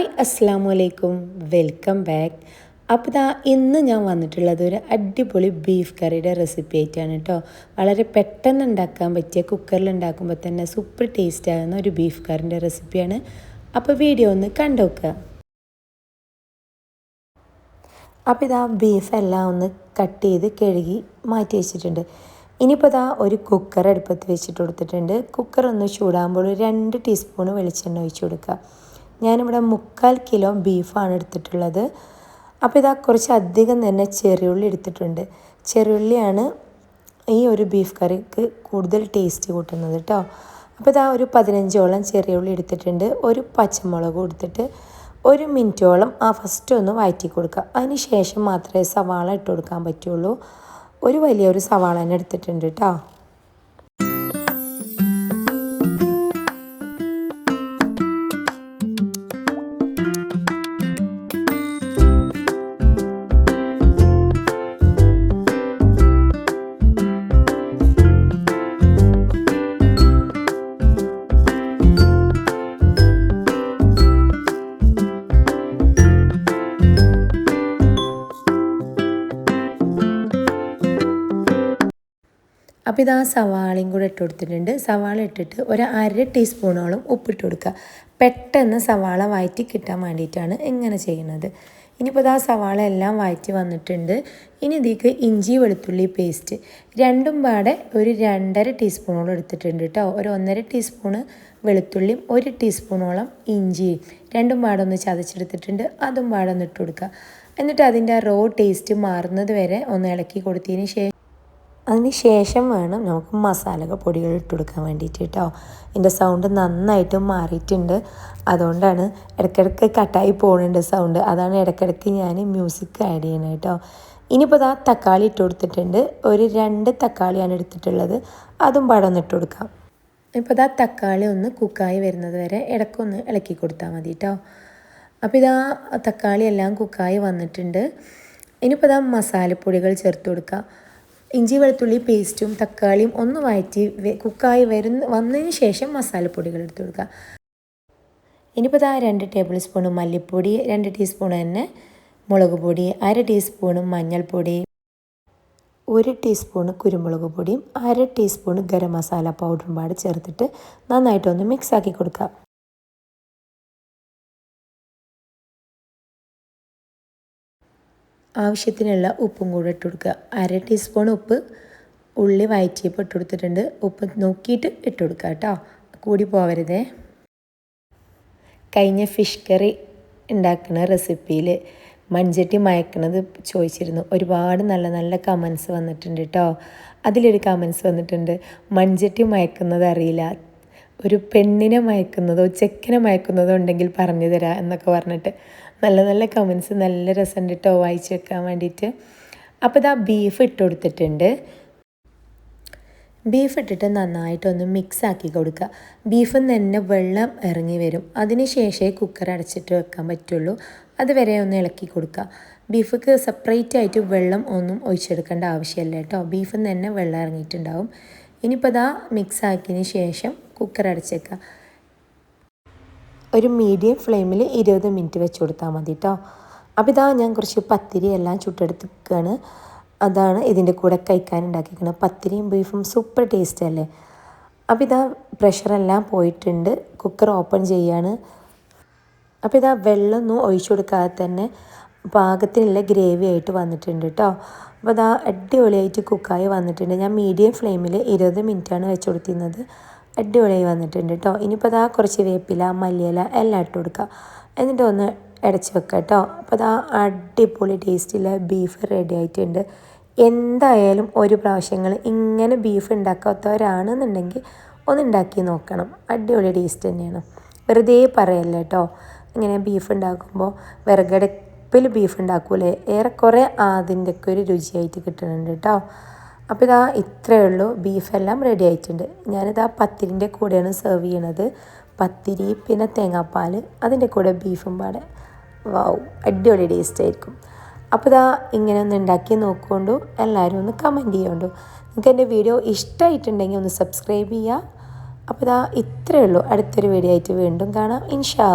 Hi അസ്സാം വലൈക്കും welcome back അപ്പോൾ ഇതാ ഇന്ന് ഞാൻ വന്നിട്ടുള്ളത് ഒരു അടിപൊളി ബീഫ് കറിയുടെ റെസിപ്പി ആയിട്ടാണ് കേട്ടോ വളരെ പെട്ടെന്ന് ഉണ്ടാക്കാൻ പറ്റിയ കുക്കറിൽ ഉണ്ടാക്കുമ്പോൾ തന്നെ സൂപ്പർ ടേസ്റ്റ് ആകുന്ന ഒരു ബീഫ് കറിന്റെ റെസിപ്പിയാണ് അപ്പോൾ വീഡിയോ ഒന്ന് കണ്ടുനോക്കുക അപ്പോൾ ഇതാ ബീഫെല്ലാം ഒന്ന് കട്ട് ചെയ്ത് കഴുകി മാറ്റി വെച്ചിട്ടുണ്ട്. ഇനിയിപ്പോൾ ഇതാ ഒരു കുക്കർ അടുപ്പത്ത് വെച്ചിട്ട് കൊടുത്തിട്ടുണ്ട്. കുക്കർ ഒന്ന് ചൂടാകുമ്പോൾ രണ്ട് ടീസ്പൂൺ വെളിച്ചെണ്ണ ഒഴിച്ചു കൊടുക്കുക ഞാനിവിടെ മുക്കാൽ കിലോ ബീഫാണ് എടുത്തിട്ടുള്ളത്. അപ്പോൾ ഇതാ കുറച്ച് അധികം തന്നെ ചെറിയുള്ളി എടുത്തിട്ടുണ്ട്. ചെറിയുള്ളിയാണ് ഈ ഒരു ബീഫ് കറിക്ക് കൂടുതൽ ടേസ്റ്റ് കൂട്ടുന്നത് കേട്ടോ. അപ്പോൾ ഇതാ ഒരു പതിനഞ്ചോളം ചെറിയ ഉള്ളി എടുത്തിട്ടുണ്ട്. ഒരു പച്ചമുളക് കൊടുത്തിട്ട് ഒരു മിനിറ്റോളം ആ ഫസ്റ്റ് ഒന്ന് വഴറ്റി കൊടുക്കുക. അതിന് ശേഷം മാത്രമേ സവാള ഇട്ട് കൊടുക്കാൻ പറ്റുള്ളൂ. ഒരു വലിയൊരു സവാള തന്നെ എടുത്തിട്ടുണ്ട് കേട്ടോ. അപ്പോൾ ഇതാ സവാളയും കൂടെ ഇട്ട് കൊടുത്തിട്ടുണ്ട്. സവാള ഇട്ടിട്ട് ഒരു അര ടീസ്പൂണോളം ഉപ്പിട്ട് കൊടുക്കുക. പെട്ടെന്ന് സവാള വയറ്റി കിട്ടാൻ വേണ്ടിയിട്ടാണ് ഇങ്ങനെ ചെയ്യുന്നത്. ഇനിയിപ്പോൾ ഇതാ സവാള എല്ലാം വയറ്റി വന്നിട്ടുണ്ട്. ഇനി ഇതിലേക്ക് ഇഞ്ചി വെളുത്തുള്ളി പേസ്റ്റ് രണ്ടും പാടെ ഒരു രണ്ടര ടീസ്പൂണോളം എടുത്തിട്ടുണ്ട് കേട്ടോ. ഒരു ഒന്നര ടീസ്പൂണ് വെളുത്തുള്ളിയും ഒരു ടീസ്പൂണോളം ഇഞ്ചിയും. രണ്ടും പാടെ ഒന്ന് ചതച്ചെടുത്തിട്ടുണ്ട്. അതും പാടെ ഒന്ന് ഇട്ട് കൊടുക്കുക. എന്നിട്ട് അതിന്റെ ആ റോ ടേസ്റ്റ് മാറുന്നത് വരെ ഒന്ന് ഇളക്കി കൊടുത്തതിന് ശേഷം അതിന് ശേഷം വേണം നമുക്ക് മസാല പൊടികൾ ഇട്ട് കൊടുക്കാൻ വേണ്ടിയിട്ട് കേട്ടോ എന്റെ സൗണ്ട് നന്നായിട്ട് മാറിയിട്ടുണ്ട്. അതുകൊണ്ടാണ് ഇടയ്ക്കിടയ്ക്ക് കട്ടായി പോകുന്നുണ്ട് സൗണ്ട് അതാണ് ഇടയ്ക്കിടയ്ക്ക് ഞാൻ മ്യൂസിക് ആഡ് ചെയ്യണത് കേട്ടോ ഇനിയിപ്പോൾ ആ തക്കാളി ഇട്ട് കൊടുത്തിട്ടുണ്ട്. ഒരു രണ്ട് തക്കാളിയാണ് എടുത്തിട്ടുള്ളത്. അതും പാടൊന്ന് ഇട്ട് കൊടുക്കാം. ഇപ്പോൾ ഇതാ തക്കാളി ഒന്ന് കുക്കായി വരുന്നത് വരെ ഇടയ്ക്കൊന്ന് ഇളക്കി കൊടുത്താൽ മതി കേട്ടോ അപ്പോൾ ഇതാ തക്കാളി എല്ലാം കുക്കായി വന്നിട്ടുണ്ട്. ഇനിയിപ്പോൾ ഇതാ മസാലപ്പൊടികൾ ചേർത്ത് കൊടുക്കുക ഇഞ്ചി വെളുത്തുള്ളി പേസ്റ്റും തക്കാളിയും ഒന്ന് വഴറ്റി കുക്കായി വരുന്ന വന്നതിന് ശേഷം മസാലപ്പൊടികൾ എടുത്തു കൊടുക്കുക. ഇനിയിപ്പോൾ ആ രണ്ട് ടേബിൾ സ്പൂൺ മല്ലിപ്പൊടി രണ്ട് ടീസ്പൂൺ തന്നെ മുളക് പൊടി അര ടീസ്പൂൺ മഞ്ഞൾപ്പൊടി ഒരു ടീസ്പൂൺ കുരുമുളക് പൊടിയും അര ടീസ്പൂൺ ഗരം മസാല പൗഡറും പാട് ചേർത്തിട്ട് നന്നായിട്ടൊന്ന് മിക്സ് ആക്കി കൊടുക്കുക. ആവശ്യത്തിനുള്ള ഉപ്പും കൂടെ ഇട്ട് കൊടുക്കുക. അര ടീസ്പൂൺ ഉപ്പ് ഉള്ളി വയറ്റിയപ്പോൾ ഇട്ട് കൊടുത്തിട്ടുണ്ട്. ഉപ്പ് നോക്കിയിട്ട് ഇട്ട് കൊടുക്കുക കേട്ടോ. കൂടി പോവരുതേ. കഴിഞ്ഞ ഫിഷ് കറി ഉണ്ടാക്കുന്ന റെസിപ്പിയിൽ മൺചട്ടി മയക്കണത് ചോദിച്ചിരുന്നു. ഒരുപാട് നല്ല നല്ല കമൻസ് വന്നിട്ടുണ്ട് കേട്ടോ. അതിലൊരു കമൻസ് വന്നിട്ടുണ്ട്. മൺചട്ടി മയക്കുന്നത് അറിയില്ല. ഒരു പെണ്ണിനെ മയക്കുന്നതോ ചെക്കനെ മയക്കുന്നതോ ഉണ്ടെങ്കിൽ പറഞ്ഞു തരാം എന്നൊക്കെ പറഞ്ഞിട്ട്. നല്ല നല്ല കമൻസ് നല്ല രസമുണ്ട് കേട്ടോ വായിച്ച് വെക്കാൻ വേണ്ടിയിട്ട്. അപ്പോൾ ഇതാ ബീഫ് ഇട്ട് കൊടുത്തിട്ടുണ്ട്. ബീഫ് ഇട്ടിട്ട് നന്നായിട്ടൊന്ന് മിക്സ് ആക്കി കൊടുക്കുക. ബീഫിൽ നിന്ന് തന്നെ വെള്ളം ഇറങ്ങി വരും. അതിന് ശേഷമേ കുക്കർ അടച്ചിട്ട് വെക്കാൻ പറ്റുള്ളൂ. അതുവരെ ഒന്ന് ഇളക്കി കൊടുക്കുക. ബീഫിക്ക് സെപ്പറേറ്റ് ആയിട്ട് വെള്ളം ഒന്നും ഒഴിച്ചെടുക്കേണ്ട ആവശ്യമില്ല കേട്ടോ ബീഫിൽ നിന്ന് തന്നെ വെള്ളം ഇറങ്ങിയിട്ടുണ്ടാവും. ഇനിയിപ്പോൾ ഇതാ മിക്സ് ആക്കിയതിന് ശേഷം കുക്കർ അടച്ചേക്കുക ഒരു മീഡിയം ഫ്ലെയിമിൽ ഇരുപത് മിനിറ്റ് വെച്ച് കൊടുത്താൽ മതി കേട്ടോ അപ്പോൾ ഇതാ ഞാൻ കുറച്ച് പത്തിരി എല്ലാം ചുട്ടെടുത്തിരിക്കുകയാണ് അതാണ് ഇതിന്റെ കൂടെ കഴിക്കാൻ ഉണ്ടാക്കിയിരിക്കുന്നത് പത്തിരിയും ബീഫും സൂപ്പർ ടേസ്റ്റ് അല്ലേ? അപ്പോൾ ഇതാ പ്രഷറെല്ലാം പോയിട്ടുണ്ട്. കുക്കർ ഓപ്പൺ ചെയ്യാണ്. അപ്പോൾ ഇതാ വെള്ളമൊന്നും ഒഴിച്ചു കൊടുക്കാതെ തന്നെ പാകത്തിനുള്ള ഗ്രേവി ആയിട്ട് വന്നിട്ടുണ്ട് കേട്ടോ അപ്പോൾ അതാ അടിപൊളിയായിട്ട് കുക്കായി വന്നിട്ടുണ്ട്. ഞാൻ മീഡിയം ഫ്ലെയിമിൽ ഇരുപത് മിനിറ്റാണ് വെച്ച് കൊടുത്തിരുന്നത്. അടിപൊളിയായി വന്നിട്ടുണ്ട് കേട്ടോ ഇനിയിപ്പോൾ അതാ കുറച്ച് വേപ്പില മല്ലിയില എല്ലാം ഇട്ട് കൊടുക്കുക എന്നിട്ട് ഒന്ന് ഇടച്ച് വെക്കുക കേട്ടോ അപ്പോൾ അതാ അടിപൊളി ടേസ്റ്റില്ല ബീഫ് റെഡി ആയിട്ടുണ്ട്. എന്തായാലും ഒരു പ്രാവശ്യങ്ങൾ ഇങ്ങനെ ബീഫ് ഉണ്ടാക്കാത്തവരാണെന്നുണ്ടെങ്കിൽ ഒന്ന് ഉണ്ടാക്കി നോക്കണം. അടിപൊളി ടേസ്റ്റ് തന്നെയാണ്. വെറുതെ പറയല്ലേ കേട്ടോ ഇങ്ങനെ ബീഫ് ഉണ്ടാക്കുമ്പോൾ വിറകടുപ്പിൽ ബീഫ് ഉണ്ടാക്കൂലേ ഏറെക്കുറെ അതിന്റെയൊക്കെ ഒരു രുചിയായിട്ട് കിട്ടുന്നുണ്ട് കേട്ടോ അപ്പോൾ ഇതാ ഇത്രയേ ഉള്ളൂ. ബീഫെല്ലാം റെഡി ആയിട്ടുണ്ട്. ഞാനിതാ പത്തിരിന്റെ കൂടെയാണ് സെർവ് ചെയ്യണത്. പത്തിരി പിന്നെ തേങ്ങാപ്പാൽ അതിന്റെ കൂടെ ബീഫും പാടെ. വാവും അടിപൊളി ടേസ്റ്റ് ആയിരിക്കും. അപ്പോൾ ഇതാ ഇങ്ങനെ ഒന്ന് ഉണ്ടാക്കി നോക്കുകൊണ്ടു എല്ലാവരും ഒന്ന് കമന്റ് ചെയ്യുകൊണ്ടു നിങ്ങൾക്ക് എന്റെ വീഡിയോ ഇഷ്ടമായിട്ടുണ്ടെങ്കിൽ ഒന്ന് സബ്സ്ക്രൈബ് ചെയ്യുക അപ്പോൾ ഇതാ ഇത്രയേ ഉള്ളൂ. അടുത്തൊരു വീഡിയോ ആയിട്ട് വീണ്ടും കാണാം. ഇൻഷാ